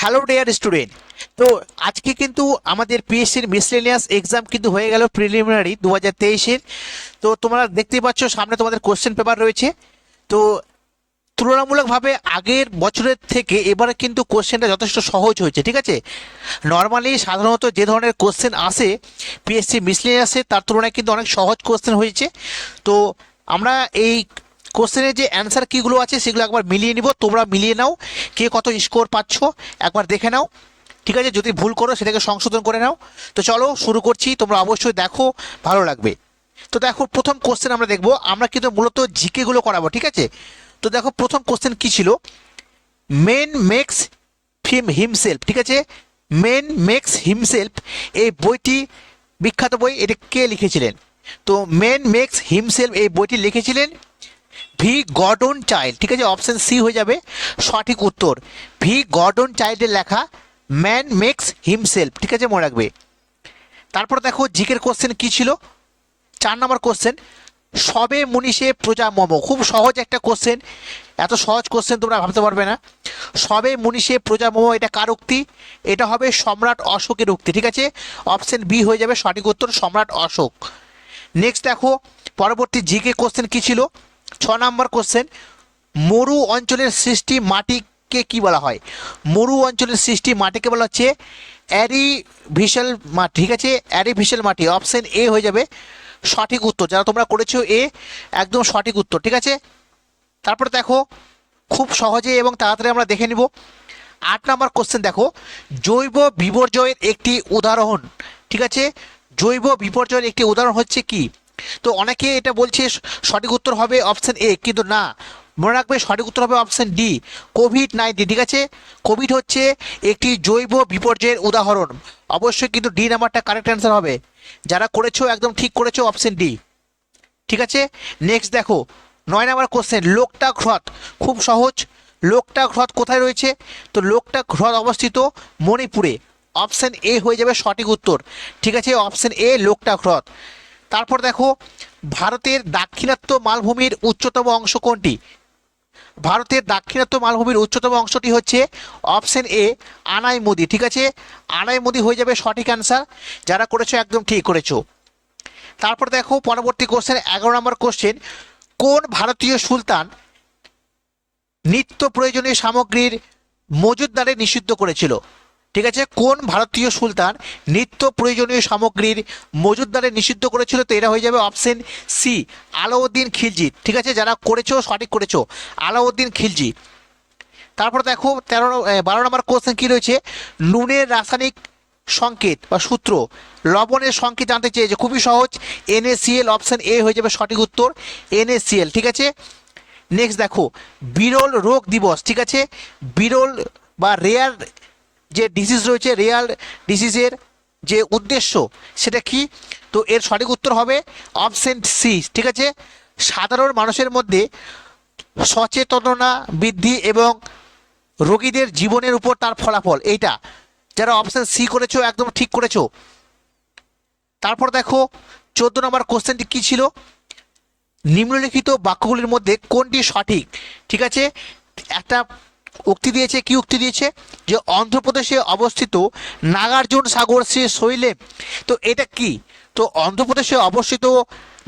Hello dare student তো আজকে কিন্তু আমাদের পিএসসির মিসলেনিয়াস এক্সাম কিন্তু হয়ে গেল প্রিলিমিনারি দু হাজার তেইশের। তো তোমরা দেখতেই পাচ্ছ, সামনে তোমাদের কোশ্চেন পেপার রয়েছে। তো তুলনামূলকভাবে আগের বছরের থেকে এবারে কিন্তু কোশ্চেনটা যথেষ্ট সহজ হয়েছে, ঠিক আছে? নর্মালি সাধারণত যে ধরনের কোশ্চেন আসে পিএসসি মিসলেনিয়াসে তার তুলনায় কিন্তু অনেক সহজ কোশ্চেন হয়েছে। তো আমরা এই কোশ্চেনের যে অ্যান্সার কীগুলো আছে, সেগুলো একবার মিলিয়ে নিব। তোমরা মিলিয়ে নাও, কে কত স্কোর পাচ্ছ, একবার দেখে নাও। ঠিক আছে? যদি ভুল করো, সেটাকে সংশোধন করে নাও। তো চলো, শুরু করছি। তোমরা অবশ্যই দেখো, ভালো লাগবে। তো দেখো, প্রথম কোশ্চেন আমরা দেখব। আমরা কিন্তু মূলত জিকেগুলো করাবো, ঠিক আছে? তো দেখো, প্রথম কোশ্চেন কি ছিল? মেন মেক্স ফিম হিমসেলফ ঠিক আছে? মেন মেক্স হিমসেলফ এই বইটি, বিখ্যাত বই, এটা কে লিখেছিলেন? তো মেন মেক্স হিমসেলফ এই বইটি লিখেছিলেন ভি গডন চাইল্ড ঠিক আছে? অপশন সি হয়ে যাবে। সঠিক উত্তর ভি গডন চাইল্ডের লেখা ম্যান মেক্স হিমসেলফ ঠিক আছে, মনে রাখবে। তারপর দেখো, জিকের কোশ্চেন কি ছিল? চার নম্বর কোশ্চেন সবে মনীষে প্রজা মম খুব সহজ একটা কোশ্চেন এত সহজ কোশ্চেন তোমরা ভাবতে পারবে না। সবে মনীষে প্রজা মম এটা কার উক্তি? এটা হবে সম্রাট অশোকের উক্তি, ঠিক আছে? অপশন বি হয়ে যাবে সঠিক উত্তর, সম্রাট অশোক। নেক্সট দেখো, পরবর্তী জিকে কোশ্চেন কি ছিল? ছ নম্বর কোশ্চেন মরু অঞ্চলের সৃষ্টি মাটিকে কি বলা হয়? মরু অঞ্চলের সৃষ্টি মাটিকে বলা হচ্ছে অ্যারিভিশাল মাটি ঠিক আছে? অ্যারিভিশাল মাটি অপশন এ হয়ে যাবে। সঠিক উত্তর, যারা তোমরা করেছ এ একদম সঠিক উত্তর, ঠিক আছে? তারপরে দেখো, খুব সহজে এবং তাড়াতাড়ি আমরা দেখে নিব। আট নম্বর কোশ্চেন দেখো, জৈব বিপর্যয়ের একটি উদাহরণ, ঠিক আছে? জৈব বিপর্যয়ের একটি উদাহরণ হচ্ছে কি? তো অনেকে এটা বলছে সঠিক উত্তর হবে অপশন এ কিন্তু না। মনে রাখবে সঠিক উত্তর হবে অপশন ডি কোভিড নাইন্টিন ঠিক আছে? কোভিড হচ্ছে একটি জৈব বিপর্যয়ের উদাহরণ। অবশ্যই কিন্তু ডি নাম্বারটা কারেক্ট অ্যান্সার হবে। যারা করেছ একদম ঠিক করেছ অপশন ডি ঠিক আছে? নেক্সট দেখো, নয় নাম্বার কোশ্চেন লোকটাক হ্রদ। খুব সহজ। লোকটাক হ্রদ কোথায় রয়েছে? তো লোকটা হ্রদ অবস্থিত মণিপুরে। অপশন এ হয়ে যাবে সঠিক উত্তর। ঠিক আছে? অপশন এ লোকটাক হ্রদ। তারপর দেখো, ভারতের দাক্ষিণাত্য মালভূমির উচ্চতম অংশ কোনটি? ভারতের দাক্ষিণাত্য মালভূমির উচ্চতম অংশটি হচ্ছে অপশন এ, আনাইমুদি, ঠিক আছে? আনাইমুদি হয়ে যাবে সঠিক অ্যান্সার যারা করেছ একদম ঠিক করেছ। তারপর দেখো, পরবর্তী কোশ্চেন এগারো নম্বর কোশ্চেন কোন ভারতীয় সুলতান নিত্য প্রয়োজনীয় সামগ্রীর মজুদদারে নিষিদ্ধ করেছিল? ঠিক আছে? কোন ভারতীয় সুলতান নিত্য প্রয়োজনীয় সামগ্রীর মজুদদারে নিষিদ্ধ করেছিল? তো এটা হয়ে যাবে অপশন সি আলাউদ্দিন খিলজি। ঠিক আছে? যারা করেছ, সঠিক করেছ। আলাউদ্দিন খিলজি। তারপর দেখো, তেরো বারো নম্বর কোশ্চেন কি রয়েছে? নুনের রাসায়নিক সংকেত বা সূত্র, লবণের সংকেত জানতে চেয়েছে। খুবই সহজ। এনএসিএল অপশন এ হয়ে যাবে সঠিক উত্তর। এনএসিএল ঠিক আছে? নেক্সট দেখো, বিরল রোগ দিবস, ঠিক আছে? বিরল বা রেয়ার যে ডিজিজ রয়েছে রেয়ার ডিজিজের যে উদ্দেশ্য, সেটা কি? তো এর সঠিক উত্তর হবে অপশন সি ঠিক আছে? সাধারণ মানুষের মধ্যে সচেতনতা বৃদ্ধি এবং রোগীদের জীবনের উপর তার ফলাফল, এইটা। যারা অপশন সি করেছ, একদম ঠিক করেছ। তারপর দেখো, চোদ্দ নম্বর কোশ্চেনটি কী ছিল? নিম্নলিখিত বাক্যগুলির মধ্যে কোনটি সঠিক? ঠিক আছে? একটা উক্তি দিয়েছে, কি উক্তি দিয়েছে? যে অন্ধ্রপ্রদেশে অবস্থিত নাগার্জুন সাগর শ্রী শৈলেম তো এটা কি? তো অন্ধ্রপ্রদেশে অবস্থিত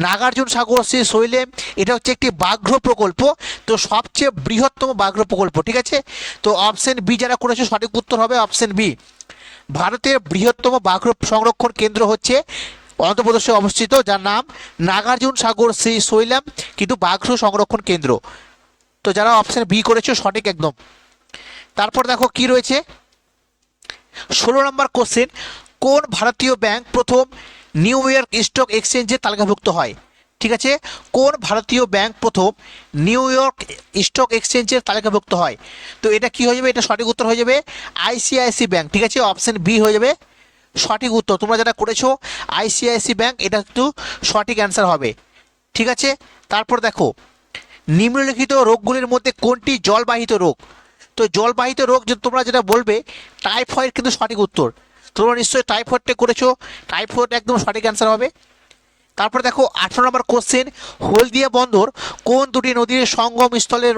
নাগার্জুন সাগর শ্রী শৈলেম এটা হচ্ছে একটি ব্যাঘ্র প্রকল্প, তো সবচেয়ে বৃহত্তম ব্যাঘ্র প্রকল্প, ঠিক আছে? তো অপশন বি যারা করেছে, সঠিক উত্তর হবে অপশন বি ভারতের বৃহত্তম ব্যাঘ্র সংরক্ষণ কেন্দ্র হচ্ছে অন্ধ্রপ্রদেশে অবস্থিত, যার নাম নাগার্জুন সাগর শ্রী শৈলাম, কিন্তু ব্যাঘ্র সংরক্ষণ কেন্দ্র। তো যারা অপশন বি করেছে, সঠিক একদম। তারপর দেখো কি রয়েছে? ষোলো নম্বর কোশ্চেন কোন ভারতীয় ব্যাংক প্রথম নিউ ইয়র্ক স্টক এক্সচেঞ্জে তালিকাভুক্ত হয়? ঠিক আছে? কোন ভারতীয় ব্যাংক প্রথম নিউ ইয়র্ক স্টক এক্সচেঞ্জের তালিকাভুক্ত হয়? তো এটা কি হয়ে যাবে? এটা সঠিক উত্তর হয়ে যাবে আইসিআইসি ব্যাংক ঠিক আছে? অপশন বি হয়ে যাবে সঠিক উত্তর। তোমরা যেটা করেছ আইসিআইসি ব্যাংক এটা কিন্তু সঠিক অ্যান্সার হবে। ঠিক আছে? তারপর দেখো নিম্নলিখিত রোগগুলির মধ্যে কোনটি জলবাহিত রোগ? তো জলবাহিত রোগ যে তোমরা যেটা বলবে টাইফয়েড কিন্তু সঠিক উত্তর। তোমরা নিশ্চয়ই টাইফয়েডটা করেছ টাইফয়েড একদম সঠিক অ্যান্সার হবে। তারপর দেখো, আঠারো নম্বর কোশ্চেন হলদিয়া বন্দর কোন দুটি নদীর সঙ্গম স্থলের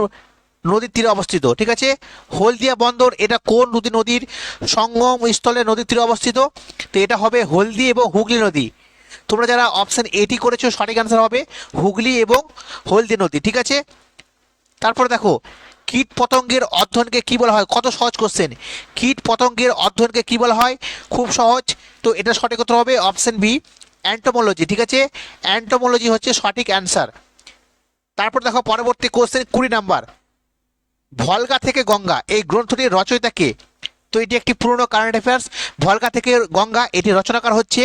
নদীর তীরে অবস্থিত? ঠিক আছে? হলদিয়া বন্দর, এটা কোন নদী নদীর সঙ্গম স্থলে নদীর তীরে অবস্থিত? তো এটা হবে হলদি এবং হুগলি নদী। তোমরা যারা অপশন এটি করেছ, সঠিক অ্যান্সার হবে হুগলি এবং হলদি নদী, ঠিক আছে? তারপরে দেখো, কীট পতঙ্গের অধ্যয়নকে কি বলা হয়? কত সহজ কোশ্চেন কীট পতঙ্গের অধ্যয়নকে কি বলা হয়? খুব সহজ। তো এটা সঠিক উত্তর হবে অপশন বি অ্যান্টোমোলজি ঠিক আছে? অ্যান্টোমোলজি হচ্ছে সঠিক অ্যান্সার তারপর দেখো, পরবর্তী কোশ্চেন কুড়ি নাম্বার। ভলগা থেকে গঙ্গা, এই গ্রন্থটির রচয়িতা কে? তো এটি একটি পুরনো কারেন্ট অ্যাফেয়ার্স ভলগা থেকে গঙ্গা এটি রচনাকার হচ্ছে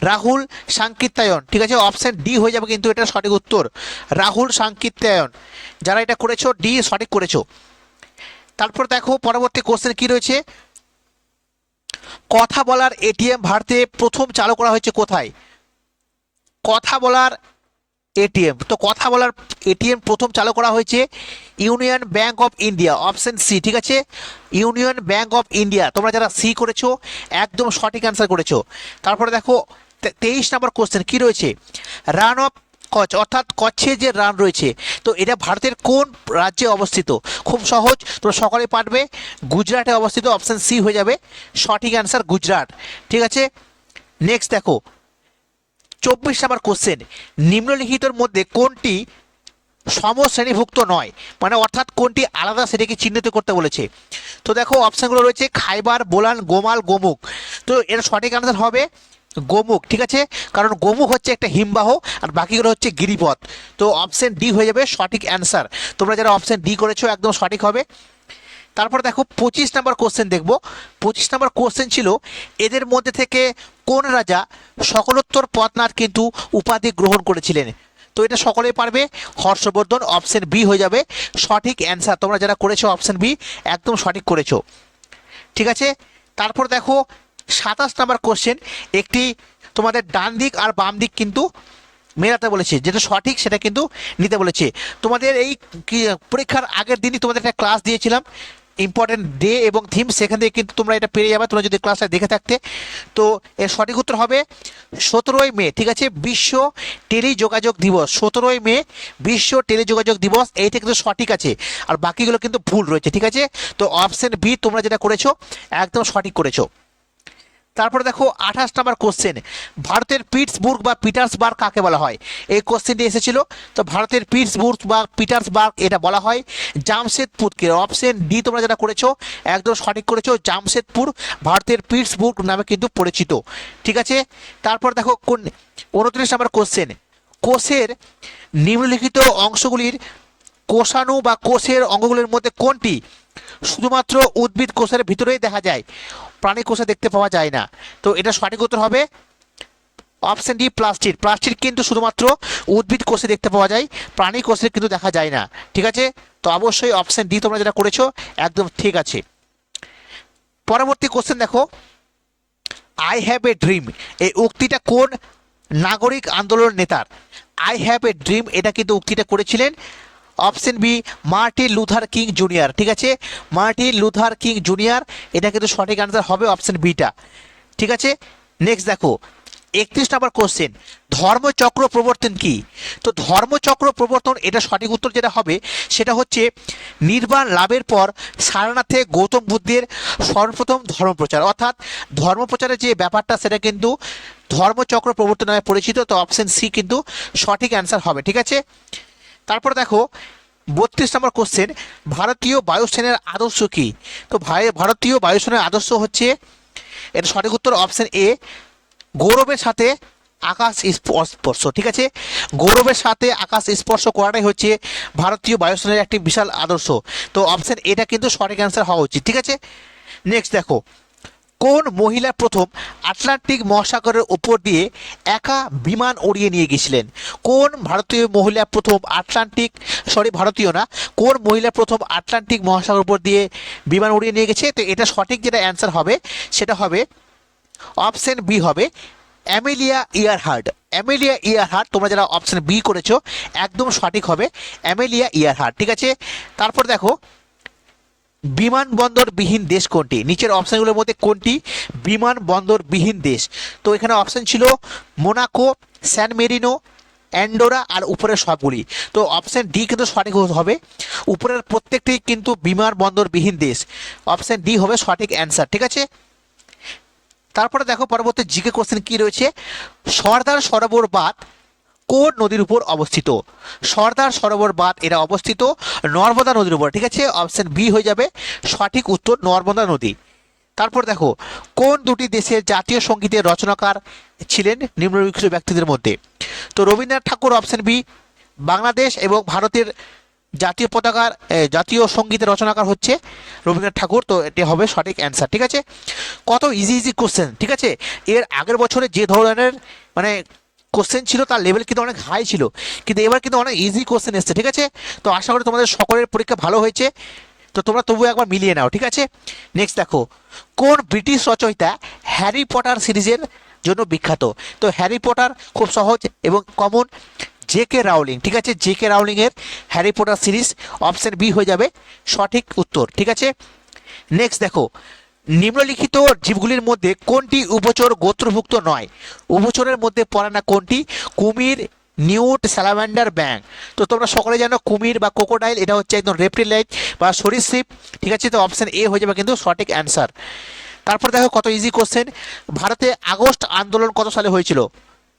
রাহুল সাংকিত্যায়ন, ঠিক আছে? অপশন ডি হয়ে যাবে কিন্তু এটা সঠিক উত্তর। রাহুল সাংকিত্যায়ন। যারা এটা করেছ ডি সঠিক করেছ। তারপর দেখো, পরবর্তী কোশ্চেন কি রয়েছে? কথা বলার এটিএম ভারতে প্রথম চালু করা হয়েছে কোথায়? কথা বলার এটিএম তো কথা বলার এটিএম প্রথম চালু করা হয়েছে union bank of India, option C ঠিক আছে? ইউনিয়ন ব্যাংক অফ ইন্ডিয়া, তোমরা যারা সি করেছ, একদম সঠিক অ্যান্সার করেছ। তারপরে দেখো তেইশ নম্বর কোশ্চেন কি রয়েছে? রান অফ কচ অর্থাৎ কচ্ছে যে রান রয়েছে। তো এটা ভারতের কোন রাজ্যে অবস্থিত? খুব সহজ, তোমরা সকলে পারবে, গুজরাটে অবস্থিত, অপশন সি হয়ে যাবে, সঠিক অ্যান্সার গুজরাট, ঠিক আছে? নেক্সট দেখো চব্বিশ নাম্বার কোশ্চেন নিম্নলিখিতর মধ্যে কোনটি সমশ্রেণীভুক্ত নয়? মানে অর্থাৎ কোনটি আলাদা সেটাকে চিহ্নিত করতে বলেছে? তো দেখো, অপশানগুলো রয়েছে, খাইবার, বোলান, গোমাল, গোমুখ। তো এর সঠিক আনসার হবে গোমুখ, ঠিক আছে? কারণ গোমুখ হচ্ছে একটা হিমবাহ, আর বাকিগুলো হচ্ছে গিরিপথ। তো অপশন ডি হয়ে যাবে সঠিক অ্যান্সার তোমরা যারা অপশন ডি করেছ, একদম সঠিক হবে। তারপর দেখো পঁচিশ নাম্বার কোশ্চেন দেখব। পঁচিশ নাম্বার কোশ্চেন ছিল, এদের মধ্যে থেকে কোন রাজা সকলোত্তর পথনাথ কিন্তু উপাধি গ্রহণ করেছিলেন? তো এটা সকলেই পারবে। হর্ষবর্ধন অপশন বি হয়ে যাবে। সঠিক অ্যান্সার তোমরা যারা করেছ অপশন বি একদম সঠিক করেছ। ঠিক আছে? তারপর দেখো সাতাশ নাম্বার কোশ্চেন একটি তোমাদের ডান দিক আর বাম দিক কিন্তু মেলাতে বলেছে। যেটা সঠিক সেটা কিন্তু নিতে বলেছে। তোমাদের এই পরীক্ষার আগের দিনই তোমাদের একটা ক্লাস দিয়েছিলাম। ইম্পর্টেন্ট ডে এবং থিম সেখান থেকে কিন্তু তোমরা এটা পেয়ে যাবে, তোমরা যদি ক্লাসটা দেখে থাকতে। তো এর সঠিক উত্তর হবে সতেরোই মে, ঠিক আছে? বিশ্ব টেলিযোগাযোগ দিবস, সতেরোই মে, বিশ্ব টেলিযোগাযোগ দিবস, এইটা কিন্তু সঠিক আছে। আর বাকিগুলো কিন্তু ভুল রয়েছে, ঠিক আছে? তো অপশান বি তোমরা যেটা করেছ, একদম সঠিক করেছ। তারপরে দেখো আঠাশ নাম্বার কোশ্চেন ভারতের পিটসবুর্গ বা পিটার্সবার্গ কাকে বলা হয়? এই কোশ্চেনটি এসেছিল। তো ভারতের পিটসবুর্গ বা পিটার্সবার্গ এটা বলা হয়। জামশেদপুরকে অপশন ডি তোমরা যেটা করেছ, একদম সঠিক করেছ, জামশেদপুর ভারতের পিটসবুর্গ নামে কিন্তু পরিচিত। ঠিক আছে? তারপর দেখো কোন, উনত্রিশ নাম্বার কোশ্চেন কোষের নিম্নলিখিত অংশগুলির কোষাণু বা কোষের অঙ্গগুলির মধ্যে কোনটি শুধুমাত্র উদ্ভিদ কোষের ভিতরেই দেখা যায়? প্রাণী কোষে দেখতে পাওয়া যায় না। তো এটা সঠিক উত্তর হবে অপশন ডি প্লাস্টিক প্লাস্টিক কিন্তু শুধুমাত্র উদ্ভিদ কোষে দেখতে পাওয়া যায়, প্রাণী কোষে কিন্তু দেখা যায় না। ঠিক আছে? তো অবশ্যই অপশন ডি তোমরা যেটা করেছ, একদম ঠিক আছে। পরবর্তী কোশ্চেন দেখো। আই হ্যাভ এ ড্রিম এই উক্তিটা কোন নাগরিক আন্দোলন নেতার? আই হ্যাভ এ ড্রিম এটা কিন্তু উক্তিটা করেছিলেন option B, Martin Luther King junior, ঠিক আছে? মার্টিন লুথার কিং জুনিয়র, এটা কিন্তু সঠিক আনসার হবে অপশন বিটা। ঠিক আছে? নেক্সট দেখো, একত্রিশ নম্বর কোশ্চেন ধর্মচক্র প্রবর্তন কি? তো ধর্মচক্র প্রবর্তন, এটা সঠিক উত্তর যেটা হবে, সেটা হচ্ছে নির্বাণ লাভের পর সারনাথে গৌতম বুদ্ধের সর্বপ্রথম ধর্মপ্রচার। অর্থাৎ ধর্মপ্রচারের যে ব্যাপারটা, সেটা কিন্তু ধর্মচক্র প্রবর্তন নামে পরিচিত, তো অপশন সি কিন্তু সঠিক অ্যান্সার হবে, ঠিক আছে? তারপর দেখো, বত্রিশ নম্বর কোশ্চেন ভারতীয় বায়ুসেনার আদর্শ কি? তো ভাই- ভারতীয় বায়ুসেনার আদর্শ হচ্ছে এর সঠিক উত্তর অপশন এ গৌরবের সাথে আকাশ স্পর্শ, ঠিক আছে? গৌরবের সাথে আকাশ স্পর্শ করাটাই হচ্ছে ভারতীয় বায়ুসেনার একটি বিশাল আদর্শ। তো অপশন এটা কিন্তু সঠিক অ্যান্সার হওয়া উচিত, ঠিক আছে? নেক্সট দেখো কোন মহিলা প্রথম আটলান্টিক মহাসাগরের উপর দিয়ে একা বিমান উড়িয়ে নিয়ে গেছিলেন? কোন ভারতীয় মহিলা প্রথম আটলান্টিক সরি ভারতীয় না, কোন মহিলা প্রথম আটলান্টিক মহাসাগর উপর দিয়ে বিমান উড়িয়ে নিয়ে গেছে? তো এটা সঠিক যেটা অ্যান্সার হবে, সেটা হবে অপশন বি হবে অ্যামেলিয়া ইয়ারহার্ড অ্যামেলিয়া ইয়ারহার্ড তোমরা যারা অপশন বি করেছ, একদম সঠিক হবে অ্যামেলিয়া ইয়ারহার্ড ঠিক আছে? তারপর দেখো বিমানবন্দর বিহীন দেশ কোনটি? নিচের অপশনগুলোর মধ্যে কোনটি? বিমানবন্দর বিহীন দেশ। তো এখানে অপশন ছিল মোনাকো, স্যান মেরিনো, অ্যান্ডোরা আর উপরের সবগুলি। তো অপশান ডি কিন্তু সঠিক হবে। উপরের প্রত্যেকটি কিন্তু বিমানবন্দরবিহীন দেশ। অপশান ডি হবে সঠিক অ্যান্সার, ঠিক আছে? তারপরে দেখো পরবর্তী জিকে কোশ্চেন কি রয়েছে? সর্দার সরোবর বাঁধ কোন নদীর উপর অবস্থিত? সর্দার সরোবর বাঁধ এটা অবস্থিত নর্মদা নদীর উপর, ঠিক আছে? অপশন বি হয়ে যাবে সঠিক উত্তর নর্মদা নদী। তারপর দেখো, কোন দুটি দেশের জাতীয় সঙ্গীতের রচনাকার ছিলেন নিম্নলিখিত ব্যক্তিদের মধ্যে? তো রবীন্দ্রনাথ ঠাকুর অপশন বি বাংলাদেশ এবং ভারতের জাতীয় পতাকার জাতীয় সঙ্গীতের রচনাকার হচ্ছে রবীন্দ্রনাথ ঠাকুর। তো এটি হবে সঠিক অ্যান্সার ঠিক আছে? কত ইজি ইজি কোশ্চেন ঠিক আছে? এর আগের বছরে যে ধরনের মানে কোশ্চেন ছিল, তার লেভেল কিন্তু অনেক হাই ছিল। কিন্তু এবার কিন্তু অনেক ইজি কোশ্চেন এসছে, ঠিক আছে? তো আশা করি তোমাদের সকলের পরীক্ষা ভালো হয়েছে। তো তোমরা তবু একবার মিলিয়ে নাও, ঠিক আছে? নেক্সট দেখো, কোন ব্রিটিশ রচয়িতা হ্যারি পটার সিরিজের জন্য বিখ্যাত? তো হ্যারি পটার খুব সহজ এবং কমন জে কে রাউলিং ঠিক আছে? জে কে রাউলিং এর Harry Potter series option B হয়ে যাবে, সঠিক উত্তর, ঠিক আছে? নেক্সট দেখো নিম্নলিখিত জীবগুলির মধ্যে কোনটি উপচর গোত্রভুক্ত নয়? উপচরের মধ্যে পড়ে না কোনটি? কুমির, নিউট স্যালামান্ডার ব্যাং তো তোমরা সকলে জানো কুমির বা কোকোডাইল এটা হচ্ছে একদম রেপ্টিলাইট বা সরীসৃপ ঠিক আছে, তো অপশান এ হয়ে যাবে কিন্তু সঠিক অ্যান্সার তারপর দেখো কত ইজি কোশ্চেন ভারতে আগস্ট আন্দোলন কত সালে হয়েছিল?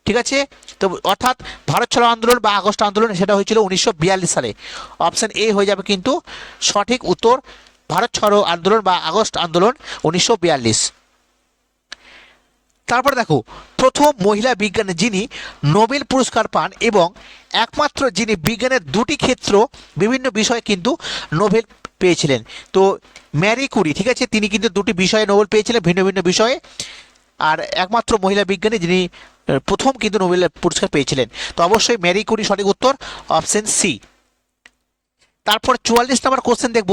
ঠিক আছে, তো অর্থাৎ ভারত ছাড়ো আন্দোলন বা আগস্ট আন্দোলন, সেটা হয়েছিল উনিশশো বিয়াল্লিশ সালে। অপশান এ হয়ে যাবে কিন্তু সঠিক উত্তর ভারত ছাড়ো আন্দোলন বা আগস্ট আন্দোলন উনিশশো বিয়াল্লিশ। তারপর দেখো, প্রথম মহিলা বিজ্ঞানী যিনি নোবেল পুরস্কার পান এবং একমাত্র যিনি বিজ্ঞানের দুটি ক্ষেত্র বিভিন্ন বিষয়ে কিন্তু নোবেল পেয়েছিলেন। তো ম্যারি কুরি, ঠিক আছে? তিনি কিন্তু দুটি বিষয়ে নোবেল পেয়েছিলেন, ভিন্ন ভিন্ন বিষয়ে। আর একমাত্র মহিলা বিজ্ঞানী যিনি প্রথম কিন্তু নোবেল পুরস্কার পেয়েছিলেন। তো অবশ্যই ম্যারি কুরি সঠিক উত্তর, অপশন সি। তারপর চুয়াল্লিশ নম্বর কোশ্চেন দেখব।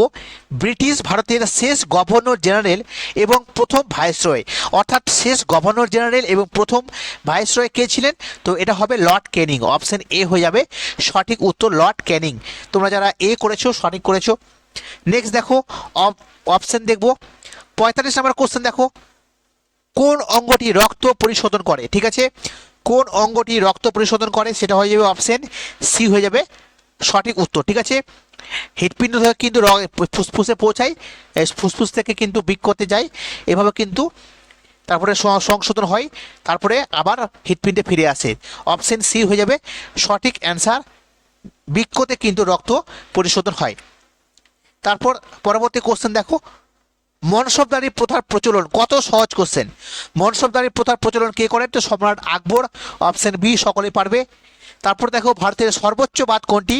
ব্রিটিশ ভারতের শেষ গভর্নর জেনারেল এবং প্রথম ভাইসরয়। অর্থাৎ শেষ গভর্নর জেনারেল এবং প্রথম ভাইসরয় কে ছিলেন? তো এটা হবে লর্ড ক্যানিং অপশন এ হয়ে যাবে। সঠিক উত্তর লর্ড ক্যানিং তোমরা যারা এ করেছ, সঠিক করেছ। নেক্সট দেখো অপশন দেখব। পঁয়তাল্লিশ নম্বর কোশ্চেন দেখো। কোন অঙ্গটি রক্ত পরিশোধন করে? ঠিক আছে? কোন অঙ্গটি রক্ত পরিশোধন করে? সেটা হয়ে যাবে অপশন সি হয়ে যাবে সঠিক উত্তর। ঠিক আছে? হৃৎপিণ্ড থেকে কিন্তু ফুসফুসে পৌঁছায় ফুসফুস থেকে কিন্তু বৃক্ষতে যায়। এভাবে কিন্তু তারপরে সংশোধন হয়, তারপরে আবার হৃৎপিণ্ডে ফিরে আসে। অপশন সি হয়ে যাবে, সঠিক অ্যান্সার, বৃক্ষতে কিন্তু রক্ত পরিশোধন হয়। তারপর পরবর্তী কোশ্চেন দেখো, মনসবদারি প্রথার প্রচলন, কত সহজ কোশ্চেন। মনসবদারি প্রথার প্রচলন কে করেন? তো সম্রাট আকবর, অপশন বি, সকলে পারবে। তারপর দেখো ভারতের সর্বোচ্চ বাদ কোনটি?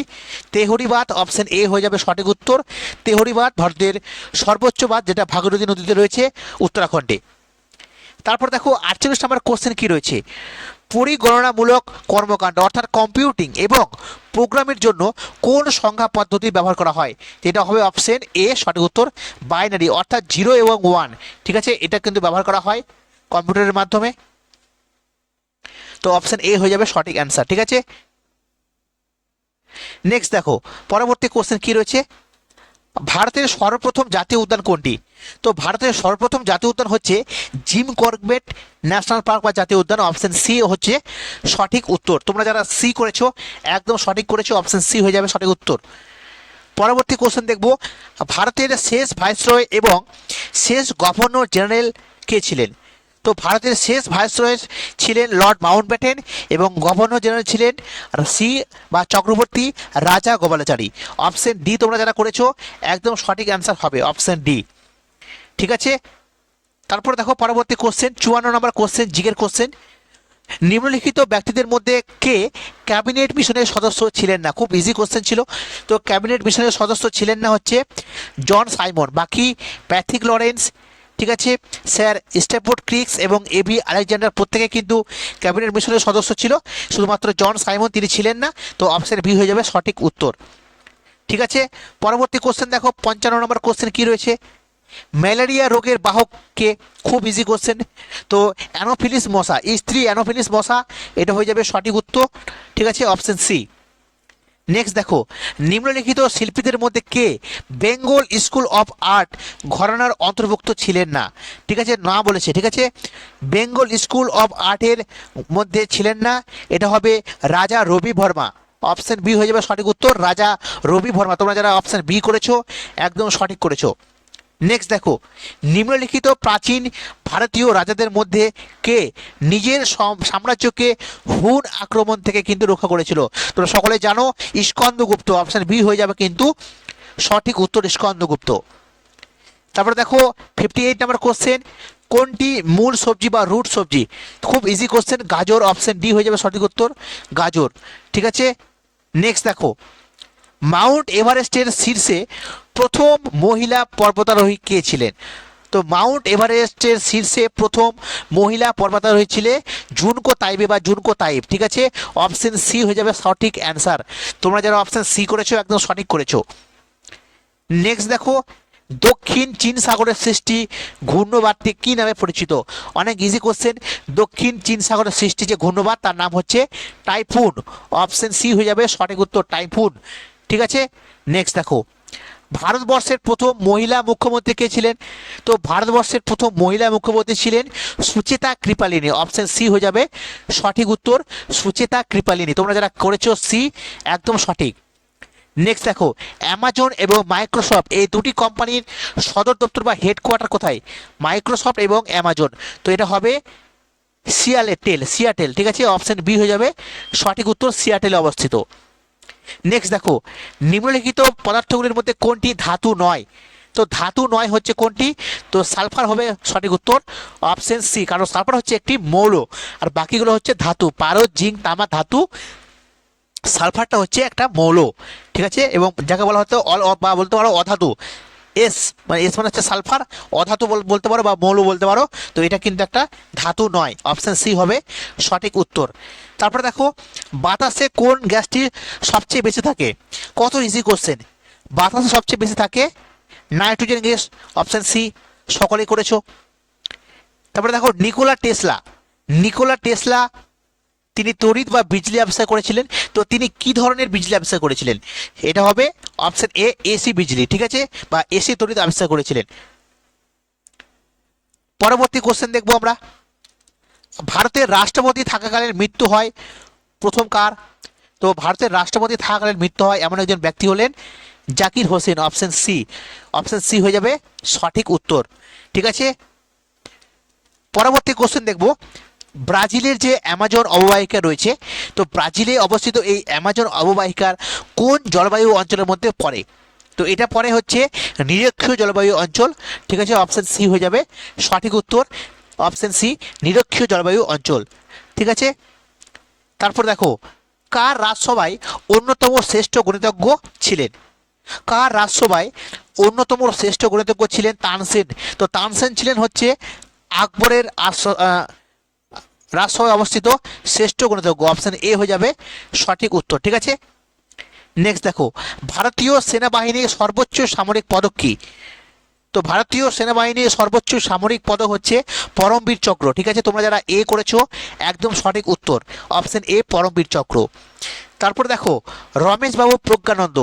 তেহরি বাঁধ অপশন এ হয়ে যাবে সঠিক উত্তর। তেহরি বাঁধ ভারতের সর্বোচ্চ বাঁধ, যেটা ভাগীরথী নদীতে রয়েছে উত্তরাখণ্ডে। তারপর দেখো আটচল্লিশ নম্বর কোশ্চেন কি রয়েছে? পরিগণনামূলক কর্মকাণ্ড, অর্থাৎ কম্পিউটিং এবং প্রোগ্রামের জন্য কোন সংখ্যা পদ্ধতি ব্যবহার করা হয়? এটা হবে অপশন এ সঠিক উত্তর। বাইনারি অর্থাৎ জিরো এবং ওয়ান ঠিক আছে? এটা কিন্তু ব্যবহার করা হয় কম্পিউটারের মাধ্যমে। তো অপশন এ হয়ে যাবে সঠিক অ্যান্সার ঠিক আছে? নেক্সট দেখো, পরবর্তী কোশ্চেন কি রয়েছে? ভারতের সর্বপ্রথম জাতীয় উদ্যান কোনটি? তো ভারতের সর্বপ্রথম জাতীয় উদ্যান হচ্ছে জিম করবেট ন্যাশনাল পার্ক বা জাতীয় উদ্যান। অপশন সি হচ্ছে সঠিক উত্তর। তোমরা যারা সি করেছ, একদম সঠিক করেছ অপশন সি হয়ে যাবে সঠিক উত্তর। পরবর্তী কোশ্চেন দেখব, ভারতের শেষ ভাইসরয় এবং শেষ গভর্নর জেনারেল কে ছিলেন? তো ভারতের শেষ ভাইসরয় ছিলেন লর্ড মাউন্ট ব্যাটেন এবং গভর্নর জেনারেল ছিলেন সি বা চক্রবর্তী রাজা গোপালাচারী। অপশন ডি তোমরা যারা করেছ, একদম সঠিক অ্যান্সার হবে অপশন ডি। ঠিক আছে? তারপর দেখো পরবর্তী কোশ্চেন চুয়ান্ন নম্বর কোশ্চেন জিগের কোশ্চেন নিম্নলিখিত ব্যক্তিদের মধ্যে কে ক্যাবিনেট মিশনের সদস্য ছিলেন না? খুব ইজি কোশ্চেন ছিল। তো ক্যাবিনেট মিশনের সদস্য ছিলেন না হচ্ছে জন সাইমন, বাকি প্যাথিক লরেন্স ঠিক আছে? স্যার স্টেপোর্ট ক্রিক্স এবং এবি আলেকজান্ডার প্রত্যেকে কিন্তু ক্যাবিনেট মিশনের সদস্য ছিল। শুধুমাত্র জন সাইমন তিনি ছিলেন না, তো অপশন বি হয়ে যাবে সঠিক উত্তর। ঠিক আছে? পরবর্তী কোশ্চেন দেখো, পঞ্চান্ন নম্বর কোশ্চেন কি রয়েছে? ম্যালেরিয়া রোগের বাহককে খুব ইজি কোশ্চেন তো অ্যানোফিলিস মশা স্ত্রী অ্যানোফিলিস মশা, এটা হয়ে যাবে সঠিক উত্তর। ঠিক আছে? অপশন সি নেক্সট দেখো, নিম্নলিখিত শিল্পীদের মধ্যে কে বেঙ্গল স্কুল অফ আর্ট ঘরানার অন্তর্ভুক্ত ছিলেন না? ঠিক আছে, না বলেছে, ঠিক আছে? বেঙ্গল স্কুল অফ আর্টের মধ্যে ছিলেন না, এটা হবে রাজা রবি ভর্মা অপশান বি হয়ে যাবে সঠিক উত্তর, রাজা রবি ভর্মা তোমরা যারা অপশান বি করেছ, একদম সঠিক করেছ। নেক্সট দেখো, নিম্নলিখিত প্রাচীন ভারতীয় রাজাদের মধ্যে কে নিজের সম- সাম্রাজ্যকে হুন আক্রমণ থেকে কিন্তু রক্ষা করেছিল? তোমরা সকলে জানো স্কন্দগুপ্ত অপশান বি হয়ে যাবে কিন্তু সঠিক উত্তর স্কন্দগুপ্ত তারপরে দেখো ফিফটি এইট নাম্বার কোশ্চেন কোনটি মূল সবজি বা রুট সবজি? খুব ইজি কোশ্চেন গাজর অপশান ডি হয়ে যাবে সঠিক উত্তর, গাজর। ঠিক আছে? নেক্সট দেখো মাউন্ট এভারেস্টের শীর্ষে প্রথম মহিলা পর্বতারোহী কে ছিলেন? তো মাউন্ট এভারেস্টের শীর্ষে প্রথম মহিলা পর্বতারোহী ছিলে জুনকো তাইবে বা জুনকো তাইব, ঠিক আছে? অপশন সি হয়ে যাবে সঠিক অ্যান্সার। তোমরা যারা অপশন সি করেছ, একদম সঠিক করেছ। নেক্সট দেখো, দক্ষিণ চীন সাগরের সৃষ্টি ঘূর্ণবাদটি কি নামে পরিচিত? অনেক ইজি কোশ্চেন দক্ষিণ চীন সাগরের সৃষ্টি যে ঘূর্ণবাদ তার নাম হচ্ছে টাইফুন। অপশন সি হয়ে যাবে সঠিক উত্তর, টাইফুন। ঠিক আছে? নেক্সট দেখো ভারতবর্ষের প্রথম মহিলা মুখ্যমন্ত্রী কে ছিলেন? তো ভারতবর্ষের প্রথম মহিলা মুখ্যমন্ত্রী ছিলেন সুচেতা কৃপালিনী। অপশন সি হয়ে যাবে সঠিক উত্তর সুচেতা কৃপালিনী। তোমরা যারা করেছ সি একদম সঠিক। নেক্সট দেখো অ্যামাজন এবং মাইক্রোসফট এই দুটি কোম্পানির সদর দপ্তর বা হেডকোয়ার্টার কোথায়? মাইক্রোসফট এবং অ্যামাজন তো এটা হবে সিয়ালেটেল সিয়াটেল ঠিক আছে? অপশন বি হয়ে যাবে সঠিক উত্তর সিয়াটেলে অবস্থিত। নেক্সট দেখো, নিম্নলিখিত পদার্থগুলির মধ্যে কোনটি ধাতু নয়? তো ধাতু নয় হচ্ছে কোনটি? তো সালফার হবে সঠিক উত্তর অপশন সি, কারণ সালফার হচ্ছে একটি মৌল, আর বাকিগুলো হচ্ছে ধাতু। পারো, জিঙ্ক, তামা, ধাতু। সালফারটা হচ্ছে একটা মৌল, ঠিক আছে? এবং যাকে বলা হতো অল বা বলতে পারো অধাতু। এস মানে এস মানে হচ্ছে সালফার, অধাতু বল- বলতে পারো বা মৌল বলতে পারো। তো এটা কিন্তু একটা ধাতু নয় অপশন সি হবে সঠিক উত্তর। তারপরে দেখো, বাতাসে কোন গ্যাসটি সবচেয়ে বেশি থাকে? কত ইজি কোশ্চেন বাতাসে সবচেয়ে বেশি থাকে নাইট্রোজেন গ্যাস অপশন সি সকলেই করেছ। তারপরে দেখো নিকোলা টেসলা। নিকোলা টেসলা তিনি তড়িৎ বা বিজলি আবিষ্কার করেছিলেন। তো তিনি কি ধরনের বিজলি আবিষ্কার করেছিলেন? এটা হবে অপশন এ এসি বিজলি, ঠিক আছে? বা এসি তড়িৎ আবিষ্কার করেছিলেন। পরবর্তী কোশ্চেন দেখব আমরা। ভারতের রাষ্ট্রপতি থাকাকালীন মৃত্যু হয়, প্রথম কার? তো ভারতের রাষ্ট্রপতি থাকাকালীন মৃত্যু হয় এমন একজন ব্যক্তি হলেন Zakir Hussain option C option C হয়ে যাবে সঠিক উত্তর, ঠিক আছে? পরবর্তী কোশ্চেন দেখব। ব্রাজিলের যে অ্যামাজন অববাহিকা রয়েছে, তো ব্রাজিলে অবস্থিত এই অ্যামাজন অববাহিকার কোন জলবায়ু অঞ্চলের মধ্যে পড়ে? তো এটা পরে হচ্ছে নিরক্ষীয় জলবায়ু অঞ্চল, ঠিক আছে? অপশন সি হয়ে যাবে। সঠিক উত্তর, অপশন সি, নিরক্ষীয় জলবায়ু অঞ্চল, ঠিক আছে? তারপর দেখো, কার রাজসভায় অন্যতম শ্রেষ্ঠ গণিতজ্ঞ ছিলেন? কার রাজসভায় অন্যতম শ্রেষ্ঠ গণিতজ্ঞ ছিলেন? তানসেন। তো তানসেন ছিলেন হচ্ছে আকবরের রাজসভায় অবস্থিত, শ্রেষ্ঠ গণিতজ্ঞ অপশন এ হয়ে যাবে সঠিক উত্তর, ঠিক আছে? নেক্সট দেখো, ভারতীয় সেনাবাহিনীর সর্বোচ্চ সামরিক পদক কি? তো ভারতীয় সেনাবাহিনীর সর্বোচ্চ সামরিক পদক হচ্ছে পরমবীর চক্র, ঠিক আছে? তোমরা যারা এ করেছ, একদম সঠিক উত্তর অপশন এ পরমবীর চক্র। তারপরে দেখো রমেশ বাবু প্রজ্ঞানন্দ।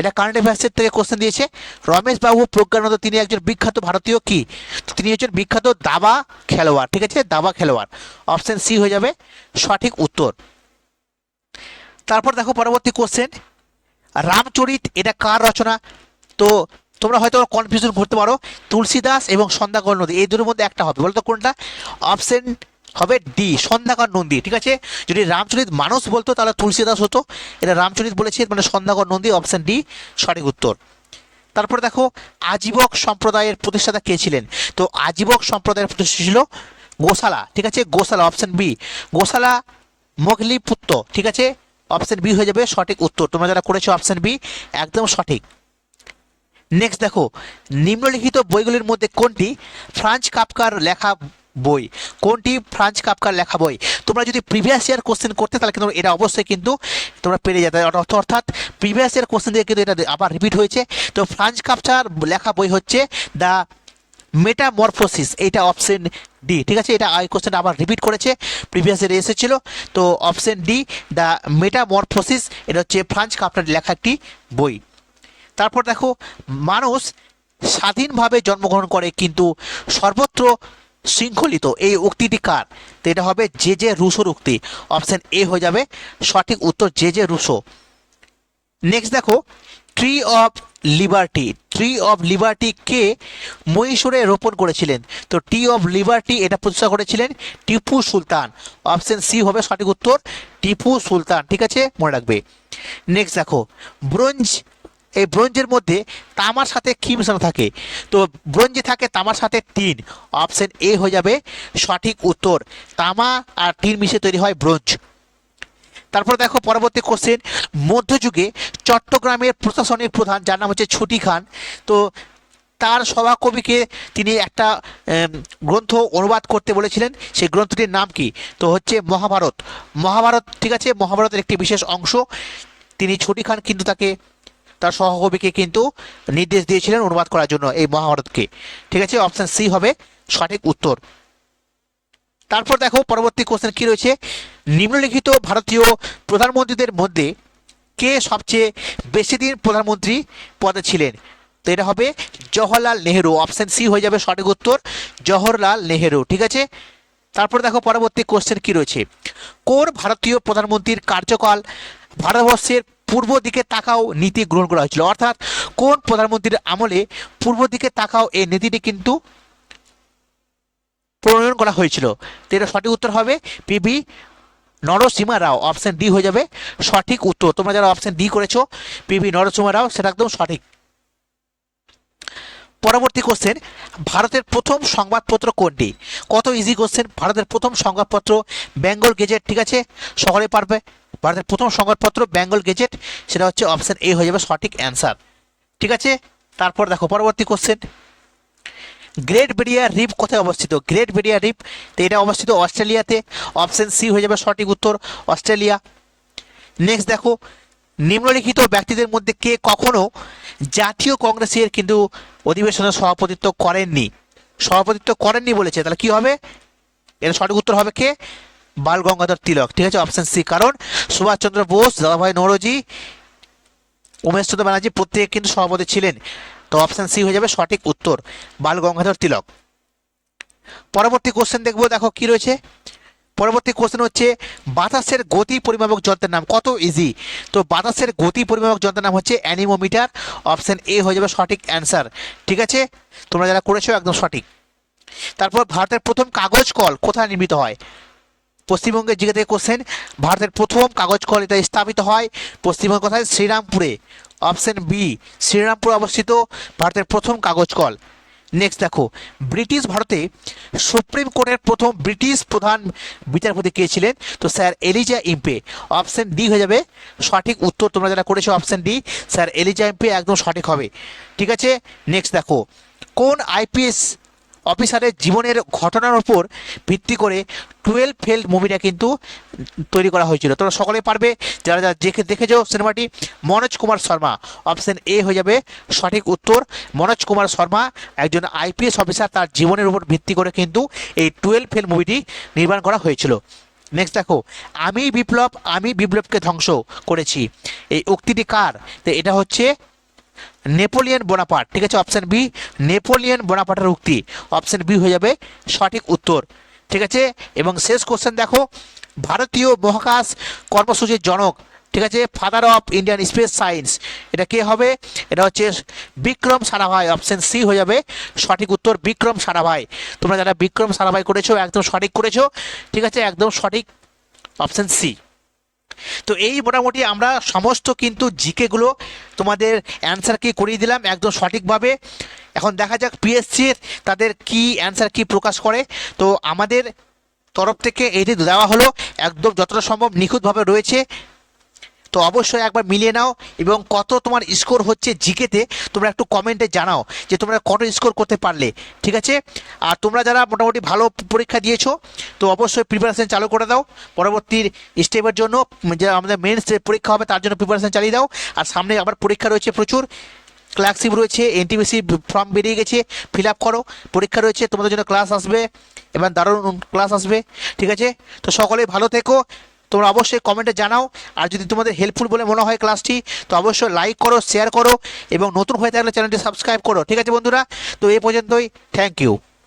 এটা কারেন্ট অ্যাফেয়ার্সের থেকে কোশ্চেন দিয়েছে। রমেশ বাবু প্রজ্ঞানন্দ, তিনি একজন বিখ্যাত ভারতীয় কি? তিনি হচ্ছেন বিখ্যাত দাবা খেলোয়াড়, ঠিক আছে? দাবা খেলোয়াড়। অপশন সি হয়ে যাবে, সঠিক উত্তর। তারপর দেখো পরবর্তী কোশ্চেন রামচরিত, এটা কার রচনা? তো তোমরা হয়তো কনফিউশন করতে পারো। তুলসীদাস এবং সন্ধ্যাকর নদী এই দুটোর মধ্যে একটা হবে। বলতো কোনটা? অপশন হবে ডি, সন্ধ্যাকর নন্দী, ঠিক আছে? যদি রামচরিত মানুষ বলতো, তাহলে তুলসীদাস হতো। এটা রামচরিত বলেছে মানে সন্ধ্যাকর নন্দী অপশন ডি, সঠিক উত্তর। তারপরে দেখো, আজীবক সম্প্রদায়ের প্রতিষ্ঠাতা কে ছিলেন? তো আজীবক সম্প্রদায়ের প্রতিষ্ঠা ছিল গোশালা, ঠিক আছে? Gosala option B Gosala Mowgli পুত্র, ঠিক আছে? অপশন বি হয়ে যাবে সঠিক উত্তর। তোমরা যারা করেছ অপশন বি একদম সঠিক। নেক্সট দেখো, নিম্নলিখিত বইগুলির মধ্যে কোনটি? ফ্রান্স কাপকার লেখা বই। কোনটি ফ্রান্স কাপকার লেখা বই? তোমরা যদি প্রিভিয়াস ইয়ার কোশ্চেন করতে, তাহলে কিন্তু এটা অবশ্যই কিন্তু তোমরা পেরে যেতে অর্থ- অর্থাৎ প্রিভিয়াস ইয়ার কোশ্চেন দিয়ে কিন্তু এটা আবার রিপিট হয়েছে। তো ফ্রান্স কাপচার লেখা বই হচ্ছে দ্য মেটামরফোসিস, এটা অপশন ডি ঠিক আছে? এটা এই কোশ্চেন আবার রিপিট করেছে প্রিভিয়াস ইয়ারে এসেছিল। তো অপশন ডি দ্য মেটামরফোসিস, এটা হচ্ছে ফ্রান্স কাপটার লেখা একটি বই। তারপর দেখো, মানুষ স্বাধীনভাবে জন্মগ্রহণ করে কিন্তু সর্বত্র শৃঙ্খলিত এই উক্তিটি কার? তো এটা হবে যে যে রুশোর উক্তি। অপশন এ হয়ে যাবে। সঠিক উত্তর যে যে রুশো। নেক্সট দেখো tree of liberty tree of liberty কে মহীশূরে রোপণ করেছিলেন। তো ট্রি অফ লিবার্টি এটা প্রতিষ্ঠা করেছিলেন টিপু সুলতান। অপশন সি হবে সঠিক উত্তর, টিপু সুলতান। ঠিক আছে? মনে রাখবে। নেক্সট দেখো, ব্রোঞ্জ এই ব্রোঞ্জের মধ্যে তামার সাথে কি মেশানো থাকে? তো ব্রোঞ্জে থাকে তামার সাথে টিন। অপশন এ হয়ে যাবে সঠিক উত্তর। তামা আর টিন মিশে তৈরি হয় ব্রোঞ্জ। তারপর দেখো পরবর্তী কোশ্চেন মধ্যযুগে চট্টগ্রামের প্রশাসনিক প্রধান, যার নাম হচ্ছে ছুটি খান, তো তার সভাকবিকে তিনি একটা গ্রন্থ অনুবাদ করতে বলেছিলেন। সেই গ্রন্থটির নাম কি? তো হচ্ছে মহাভারত। মহাভারত, ঠিক আছে? মহাভারতের একটি বিশেষ অংশ। তিনি ছুটি খান কিন্তু তাকে তার সহকবিকে কিন্তু নির্দেশ দিয়েছিলেন অনুবাদ করার জন্য এই মহাভারতকে। ঠিক আছে? অপশন সি হবে সঠিক উত্তর। তারপর দেখো পরবর্তী কোশ্চেন কি রয়েছে? নিম্নলিখিত ভারতীয় প্রধানমন্ত্রীদের মধ্যে কে সবচেয়ে বেশি দিন প্রধানমন্ত্রী পদে ছিলেন? তো এটা হবে জওহরলাল নেহেরু। অপশন সি হয়ে যাবে সঠিক উত্তর, জওহরলাল নেহেরু। ঠিক আছে? তারপর দেখো পরবর্তী কোশ্চেন কি রয়েছে? কোন ভারতীয় প্রধানমন্ত্রীর কার্যকাল ভারতবর্ষের পূর্ব দিকে তাকাও নীতি গ্রহণ করা হয়েছিল। অর্থাৎ কোন প্রধানমন্ত্রীর আমলে পূর্ব দিকে তাকাও এই নীতিটি কিন্তু প্রণয়ন করা হয়েছিল? এটা সঠিক উত্তর হবে PB Narasimha Rao. Option D হয়ে যাবে সঠিক উত্তর। তোমরা যারা অপশন ডি করেছ পিবি নরসিমা রাও, সেটা একদম সঠিক। পরবর্তী কোশ্চেন ভারতের প্রথম সংবাদপত্র কোনটি? কত ইজি কোশ্চেন ভারতের প্রথম সংবাদপত্র বেঙ্গল গেজেট ঠিক আছে? সকলে পারবে। ভারতের প্রথম সংবাদপত্র বেঙ্গল গেজেট সেটা হচ্ছে অপশান এ হয়ে যাবে সঠিক অ্যান্সার ঠিক আছে? তারপর দেখো, পরবর্তী কোশ্চেন গ্রেট বেরিয়া রিপ কোথায় অবস্থিত? গ্রেট বেরিয়া রিপ তো এটা অবস্থিত অস্ট্রেলিয়াতে। অপশান সি হয়ে যাবে সঠিক উত্তর, অস্ট্রেলিয়া। নেক্সট দেখো নিম্নলিখিত ব্যক্তিদের মধ্যে কে কখনো জাতীয় কংগ্রেসের কিন্তু অধিবেশনে সভাপতিত্ব করেননি। সভাপতিত্ব করেননি বলেছে। তাহলে কি হবে? এর সঠিক উত্তর হবে কে? বাল গঙ্গাধর তিলক। ঠিক আছে? অপশন সি কারণ। সুভাষচন্দ্র বোস, দাদাভাই নৌরজি, উমেশচন্দ্র ব্যানার্জি প্রত্যেকে কিন্তু সভাপতি ছিলেন। তো অপশন সি হয়ে যাবে সঠিক উত্তর বাল গঙ্গাধর তিলক। পরবর্তী কোশ্চেন দেখব। দেখো কি রয়েছে? পরবর্তী কোশ্চেন হচ্ছে, বাতাসের গতি পরিমাপক যন্ত্রের নাম কত ইজি তো বাতাসের গতি পরিমাপক যন্ত্রের নাম হচ্ছে অ্যানিমোমিটার অপশন এ হয়ে যাবে সঠিক অ্যান্সার ঠিক আছে? তোমরা যারা করেছ একদম সঠিক। তারপর ভারতের প্রথম কাগজ কল কোথায় নির্মিত হয়? পশ্চিমবঙ্গের জিজ্ঞে থেকে কোশ্চেন ভারতের প্রথম কাগজ কল এটা স্থাপিত হয় পশ্চিমবঙ্গ কোথায় শ্রীরামপুরে। অপশন বি শ্রীরামপুরে অবস্থিত ভারতের প্রথম কাগজ কল। নেক্সট দেখো ব্রিটিশ ভারতে সুপ্রিম কোর্টের প্রথম ব্রিটিশ প্রধান বিচারপতি কে ছিলেন? তো sir Elijah Impey option D হয়ে যাবে, সঠিক উত্তর তোমরা যারা করেছ option D sir Elijah Impey একদম সঠিক হবে। ঠিক আছে? নেক্সট দেখো, কোন আইপিএস অফিসারের জীবনের ঘটনার উপর ভিত্তি করে টুয়েলভ ফেল মুভিটা কিন্তু তৈরি করা হয়েছিল। তোমরা সকলে পারবে, যারা যারা দেখে দেখেছ সিনেমাটি, মনোজ কুমার শর্মা। অপশন এ হয়ে যাবে সঠিক উত্তর। মনোজ কুমার শর্মা একজন আইপিএস অফিসার, তার জীবনের উপর ভিত্তি করে কিন্তু এই টুয়েলভ ফেল মুভিটি নির্মাণ করা হয়েছিল। নেক্সট দেখো, আমি বিপ্লব, আমি বিপ্লবকে ধ্বংস করেছি। এই উক্তিটি কার? তো এটা হচ্ছে নেপোলিয়ন বোনাপার্ট, ঠিক আছে? অপশন বি নেপোলিয়ন বোনাপার্টের উক্তি। অপশন বি হয়ে যাবে সঠিক উত্তর, ঠিক আছে? এবং শেষ কোশ্চেন দেখো, ভারতীয় মহাকাশ কর্মসূচির জনক, ঠিক আছে? Father of Indian space science এটা কে হবে? এটা হচ্ছে বিক্রম সারাভাই। অপশন সি হয়ে যাবে সঠিক উত্তর, বিক্রম সারাভাই। তোমরা যারা বিক্রম সারাভাই করেছ, একদম সঠিক করেছ, ঠিক আছে? একদম সঠিক। অপশন সি তো এই মোটামুটি আমরা সমস্ত কিন্তু জিকেগুলো তোমাদের অ্যান্সার কি করিয়ে দিলাম একদম সঠিকভাবে। এখন দেখা যাক পিএসসির তাদের কি অ্যান্সার কি প্রকাশ করে। তো আমাদের তরফ থেকে এটি দেওয়া হলো, একদম যতটা সম্ভব নিখুঁতভাবে রয়েছে। তো অবশ্যই একবার মিলিয়ে নাও এবং কত তোমার স্কোর হচ্ছে জিকেতে তোমরা একটু কমেন্টে জানাও যে তোমরা কত স্কোর করতে পারলে, ঠিক আছে? আর তোমরা যারা মোটামুটি ভালো পরীক্ষা দিয়েছ, তো অবশ্যই প্রিপারেশন চালু করে দাও। পরবর্তী স্টেপের জন্য, যে আমাদের মেন পরীক্ষা হবে, তার জন্য প্রিপারেশন চালিয়ে দাও। আর সামনে আবার পরীক্ষা রয়েছে প্রচুর। ক্লার্কশিপ রয়েছে এনটিপিসি ফর্ম বেরিয়ে গেছে ফিল আপ করো। পরীক্ষা রয়েছে, তোমাদের জন্য ক্লাস আসবে এবং দারুণ ক্লাস আসবে, ঠিক আছে? তো সকলেই ভালো থেকো। তোমরা অবশ্যই কমেন্টে জানাও। আর যদি তোমাদের হেল্পফুল বলে মনে হয় ক্লাসটি তো অবশ্যই লাইক করো শেয়ার করো, এবং নতুন হয়ে থাকলে চ্যানেলটি সাবস্ক্রাইব করো। ঠিক আছে বন্ধুরা? তো এই পর্যন্তই। Thank you